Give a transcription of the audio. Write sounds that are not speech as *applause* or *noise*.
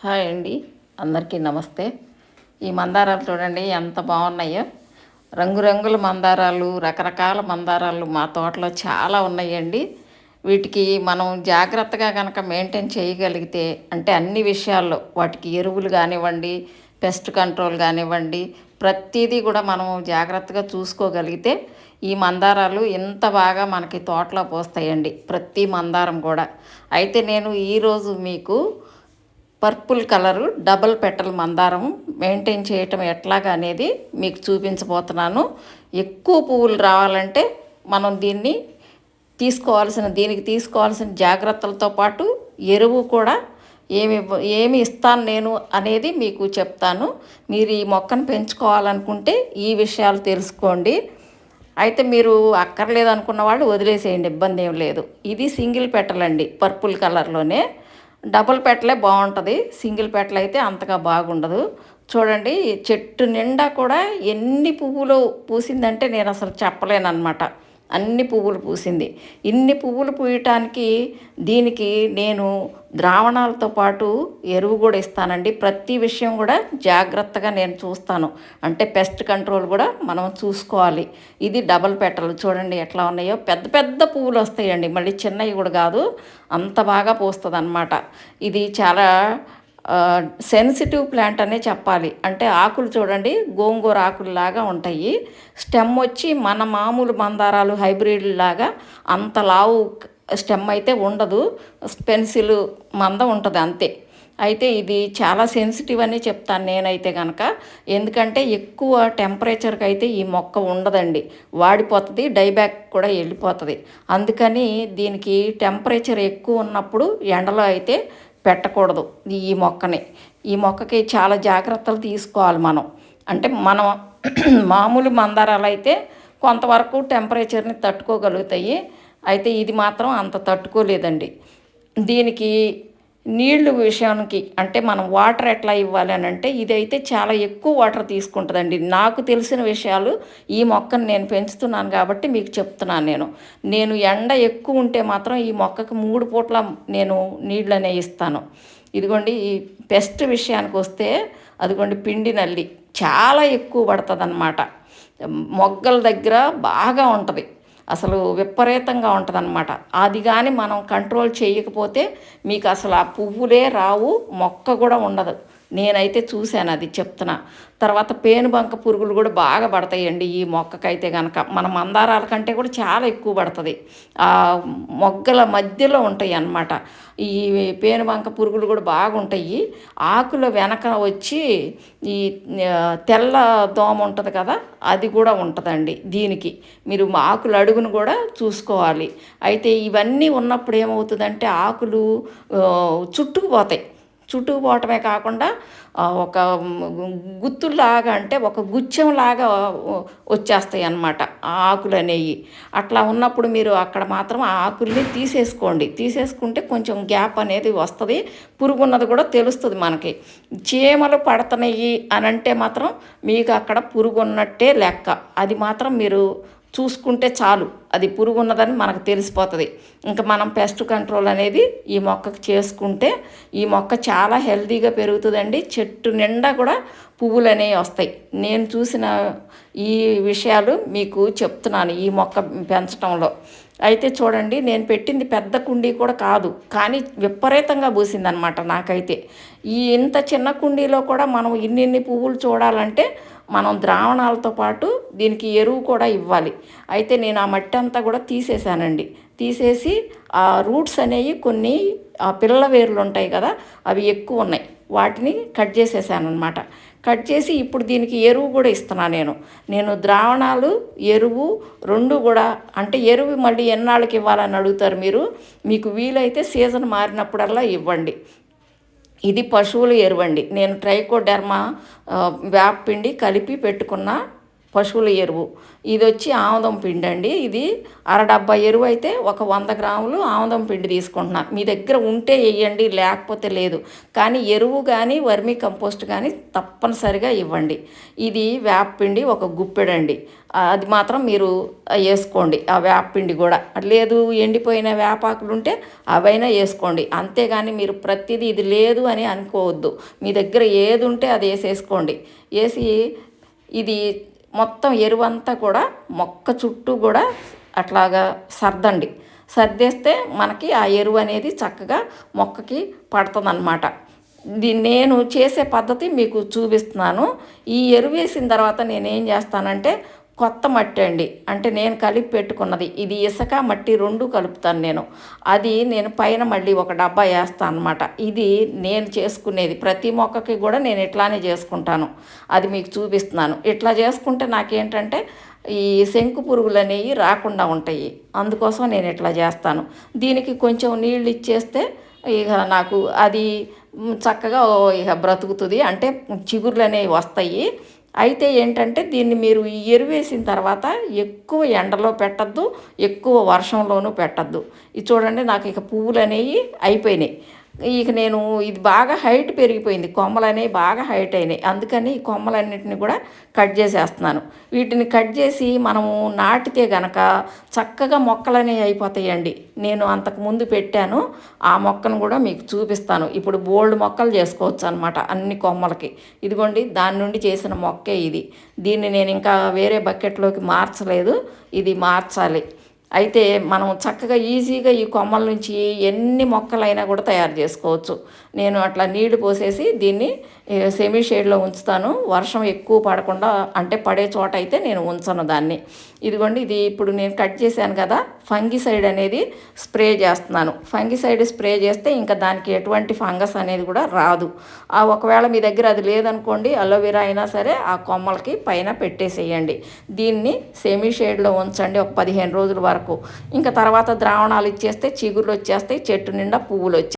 Hi అండి. అందరికీ నమస్తే. ఈ మందారాలు చూడండి ఎంత బాగున్నాయో. రంగురంగుల మందారాలు రకరకాల మందారాలు మా తోటలో చాలా ఉన్నాయండి. వీటికి మనం జాగ్రత్తగా కనుక మెయింటైన్ చేయగలిగితే అంటే అన్ని విషయాల్లో వాటికి ఎరువులు కానివ్వండి పెస్ట్ కంట్రోల్ కానివ్వండి ప్రతిదీ కూడా మనం జాగ్రత్తగా చూసుకోగలిగితే ఈ మందారాలు ఎంత బాగా మనకి తోటలో పోస్తాయండి ప్రతి మందారం కూడా. అయితే నేను ఈరోజు మీకు పర్పుల్ కలరు డబల్ పెటల్ మందారం మెయింటైన్ చేయటం ఎట్లాగా అనేది మీకు చూపించబోతున్నాను. ఎక్కువ పువ్వులు రావాలంటే మనం దీన్ని తీసుకోవాల్సిన దీనికి తీసుకోవాల్సిన జాగ్రత్తలతో పాటు ఎరువు కూడా ఏమి ఏమి ఇస్తాను నేను అనేది మీకు చెప్తాను. మీరు ఈ మొక్కను పెంచుకోవాలనుకుంటే ఈ విషయాలు తెలుసుకోండి. అయితే మీరు అక్కర్లేదు అనుకున్న వాళ్ళు వదిలేసేయండి ఇబ్బంది ఏం లేదు. ఇది సింగిల్ పెట్టలండి పర్పుల్ కలర్లోనే. డబుల్ పెట్టలే బాగుంటుంది. సింగిల్ పెట్టలు అయితే అంతగా బాగుండదు. చూడండి చెట్టు నిండా కూడా ఎన్ని పువ్వులు పూసిందంటే నేను అసలు చెప్పలేను అనమాట అన్ని పువ్వులు పూసింది. ఇన్ని పువ్వులు పూయటానికి దీనికి నేను ద్రావణాలతో పాటు ఎరువు కూడా ఇస్తానండి. ప్రతి విషయం కూడా జాగ్రత్తగా నేను చూస్తాను. అంటే పెస్ట్ కంట్రోల్ కూడా మనం చూసుకోవాలి. ఇది డబల్ పెట్టలు చూడండి ఎట్లా ఉన్నాయో. పెద్ద పెద్ద పువ్వులు వస్తాయండి. మళ్ళీ చిన్నవి కూడా కాదు. అంత బాగా పూస్తుంది అన్నమాట ఇది చాలా సెన్సిటివ్ ప్లాంట్ అనే చెప్పాలి. అంటే ఆకులు చూడండి గోంగూర ఆకులు లాగా ఉంటాయి. స్టెమ్ వచ్చి మన మామూలు మందారాలు హైబ్రిడ్ లాగా అంత లావు స్టెమ్ అయితే ఉండదు. పెన్సిల్ మంద ఉంటుంది అంతే. అయితే ఇది చాలా సెన్సిటివ్ అని చెప్తాను నేనైతే కనుక ఎందుకంటే ఎక్కువ టెంపరేచర్కి అయితే ఈ మొక్క ఉండదండి. వాడిపోతుంది డైబ్యాక్ కూడా వెళ్ళిపోతుంది. అందుకని దీనికి టెంపరేచర్ ఎక్కువ ఉన్నప్పుడు ఎండలో అయితే పెట్టకూడదు ఈ మొక్కని. ఈ మొక్కకి చాలా జాగ్రత్తలు తీసుకోవాలి మనం. అంటే మనం *clears throat* మామూలు మందారాలు అయితే కొంతవరకు టెంపరేచర్ని తట్టుకోగలుగుతాయి. అయితే ఇది మాత్రం అంత తట్టుకోలేదండి. దీనికి నీళ్ళు విషయానికి అంటే మనం వాటర్ ఎట్లా ఇవ్వాలి అని అంటే ఇదైతే చాలా ఎక్కువ వాటర్ తీసుకుంటుందండి. నాకు తెలిసిన విషయాలు ఈ మొక్కను నేను పెంచుతున్నాను కాబట్టి మీకు చెప్తున్నాను నేను. నేను ఎండ ఎక్కువ ఉంటే మాత్రం ఈ మొక్కకు మూడు పూట్ల నేను నీళ్ళు అనే ఇస్తాను. ఇదిగోండి ఈ పెస్ట్ విషయానికి వస్తే అదిగోండి పిండి నల్లి చాలా ఎక్కువ పడుతుంది మొగ్గల దగ్గర బాగా ఉంటుంది. అసలు విపరీతంగా ఉంటుందన్నమాట. అది కానీ మనం కంట్రోల్ చేయకపోతే మీకు అసలు ఆ పువ్వులే రావు మొక్క కూడా ఉండదు. నేనైతే చూశాను అది చెప్తున్నా. తర్వాత పేనుబంక పురుగులు కూడా బాగా పడతాయండి ఈ మొక్కకైతే కనుక మన మందారాల కంటే కూడా చాలా ఎక్కువ పడుతుంది. ఆ మొగ్గల మధ్యలో ఉంటాయి అన్నమాట ఈ పేనుబంక పురుగులు కూడా బాగుంటాయి. ఆకుల వెనక వచ్చి ఈ తెల్ల దోమ ఉంటుంది కదా అది కూడా ఉంటుందండి దీనికి. మీరు ఆకులు అడుగును కూడా చూసుకోవాలి. అయితే ఇవన్నీ ఉన్నప్పుడు ఏమవుతుందంటే ఆకులు చుట్టుకుపోతాయి. చుట్టుకుపోవటమే కాకుండా ఒక గుత్తులాగా అంటే ఒక గుచ్చెంలాగా వచ్చేస్తాయి అన్నమాట ఆ ఆకులు అనేవి అట్లా ఉన్నప్పుడు మీరు అక్కడ మాత్రం ఆ ఆకుల్ని తీసేసుకోండి. తీసేసుకుంటే కొంచెం గ్యాప్ అనేది వస్తుంది. పురుగు ఉన్నది కూడా తెలుస్తుంది మనకి. చీమలు పడుతున్నాయి అని అంటే మాత్రం మీకు అక్కడ పురుగు ఉన్నట్టే లెక్క. అది మాత్రం మీరు చూసుకుంటే చాలు. అది పురుగు ఉన్నదని మనకు తెలిసిపోతుంది. ఇంకా మనం పెస్ట్ కంట్రోల్ అనేది ఈ మొక్కకు చేసుకుంటే ఈ మొక్క చాలా హెల్తీగా పెరుగుతుందండి. చెట్టు నిండా కూడా పువ్వులు అనేవి వస్తాయి. నేను చూసిన ఈ విషయాలు మీకు చెప్తున్నాను ఈ మొక్క పెంచడంలో అయితే చూడండి నేను పెట్టింది పెద్ద కుండీ కూడా కాదు. కానీ విపరీతంగా పూసిందనమాట నాకైతే. ఈ ఇంత చిన్న కుండీలో కూడా మనం ఇన్ని ఇన్ని పువ్వులు చూడాలంటే మనం ద్రావణాలతో పాటు దీనికి ఎరువు కూడా ఇవ్వాలి. అయితే నేను ఆ మట్టి అంతా కూడా తీసేసానండి. తీసేసి ఆ రూట్స్ అనేవి కొన్ని ఆ పిల్ల వేర్లు ఉంటాయి కదా అవి ఎక్కువ ఉన్నాయి. వాటిని కట్ చేసేసాను అనమాట కట్ చేసి ఇప్పుడు దీనికి ఎరువు కూడా ఇస్తున్నా నేను. నేను ద్రావణాలు ఎరువు రెండు కూడా అంటే ఎరువు మళ్ళీ ఎన్నాళ్ళకి ఇవ్వాలని అడుగుతారు మీరు? మీకు వీలైతే సీజన్ మారినప్పుడల్లా ఇవ్వండి. ఇది పశువుల ఎరువండి. నేను ట్రైకోడెర్మా వేపపిండి కలిపి పెట్టుకున్న పశువుల ఎరువు. ఇది వచ్చి ఆముదం పిండి అండి ఇది అర డబ్బా ఎరువు అయితే ఒక వంద గ్రాములు ఆముదం పిండి తీసుకుంటున్నా మీ దగ్గర ఉంటే వేయండి లేకపోతే లేదు. కానీ ఎరువు కానీ వర్మీ కంపోస్ట్ కానీ తప్పనిసరిగా ఇవ్వండి. ఇది వేపపిండి ఒక గుప్పెడండి. అది మాత్రం మీరు వేసుకోండి. ఆ వేపపిండి కూడా. లేదు ఎండిపోయిన వేపాకులు ఉంటే అవైనా వేసుకోండి. అంతేగాని మీరు ప్రతిదీ ఇది లేదు అని అనుకోవద్దు. మీ దగ్గర ఏది ఉంటే అది వేసేసుకోండి. వేసి ఇది మొత్తం ఎరువంతా కూడా మొక్క చుట్టూ కూడా అట్లాగా సర్దండి. సర్దేస్తే మనకి ఆ ఎరువు అనేది చక్కగా మొక్కకి పడుతుంది దీన్ని నేను చేసే పద్ధతి మీకు చూపిస్తున్నాను. ఈ ఎరువు వేసిన తర్వాత నేనేం చేస్తానంటే కొత్త మట్టి అండి. అంటే నేను కలిపి పెట్టుకున్నది. ఇది ఇసుక మట్టి రెండు కలుపుతాను నేను. అది నేను పైన మళ్ళీ ఒక డబ్బా వేస్తాను అనమాట ఇది నేను చేసుకునేది. ప్రతి మొక్కకి కూడా నేను ఇట్లానే చేసుకుంటాను. అది మీకు చూపిస్తున్నాను. ఇట్లా చేసుకుంటే నాకేంటంటే ఈ శంకు పురుగులు అనేవి రాకుండా ఉంటాయి. అందుకోసం నేను ఇట్లా చేస్తాను. దీనికి కొంచెం నీళ్ళు ఇచ్చేస్తే ఇక నాకు అది చక్కగా ఇక బ్రతుకుతుంది. అంటే చిగుర్లు అనేవి వస్తాయి. అయితే ఏంటంటే దీన్ని మీరు ఎరువేసిన తర్వాత ఎక్కువ ఎండలో పెట్టద్దు ఎక్కువ వర్షంలోనూ పెట్టద్దు. ఇది చూడండి నాకు ఇక పువ్వులు అనేవి అయిపోయినాయి. ఇక నేను ఇది బాగా హైట్ పెరిగిపోయింది. కొమ్మలు అనేవి బాగా హైట్ అయినాయి. అందుకని ఈ కొమ్మలన్నింటినీ కూడా కట్ చేసేస్తున్నాను. వీటిని కట్ చేసి మనము నాటితే గనక చక్కగా మొక్కలు అనేవి అయిపోతాయండి. నేను అంతకు ముందు పెట్టాను. ఆ మొక్కను కూడా మీకు చూపిస్తాను. ఇప్పుడు బోల్డ్ మొక్కలు చేసుకోవచ్చు అనమాట అన్ని కొమ్మలకి. ఇదిగోండి దాని నుండి చేసిన మొక్కే ఇది. దీన్ని నేను ఇంకా వేరే బకెట్లోకి మార్చలేదు. ఇది మార్చాలి. అయితే మనం చక్కగా ఈజీగా ఈ కొమ్మల నుంచి ఎన్ని మొక్కలైనా కూడా తయారు చేసుకోవచ్చు. నేను అట్లా నీళ్ళు పోసేసి దీన్ని సెమీ షేడ్లో ఉంచుతాను. వర్షం ఎక్కువ పడకుండా అంటే పడే చోట అయితే నేను ఉంచను దాన్ని. ఇదిగోండి ఇది ఇప్పుడు నేను కట్ చేశాను కదా ఫంగిసైడ్ అనేది స్ప్రే చేస్తున్నాను. ఫంగిసైడ్ స్ప్రే చేస్తే ఇంకా దానికి ఎటువంటి ఫంగస్ అనేది కూడా రాదు. ఆ ఒకవేళ మీ దగ్గర అది లేదనుకోండి అలోవెరా అయినా సరే ఆ కొమ్మలకి పైన పెట్టేసేయండి. దీన్ని సెమీ షేడ్లో ఉంచండి. ఒక పదిహేను రోజుల వరకు వరకు. ఇంకా తర్వాత ద్రావణాలు ఇచ్చేస్తే చిగుర్లు వచ్చేస్తాయి చెట్టు నిండా పువ్వులు వచ్చాయి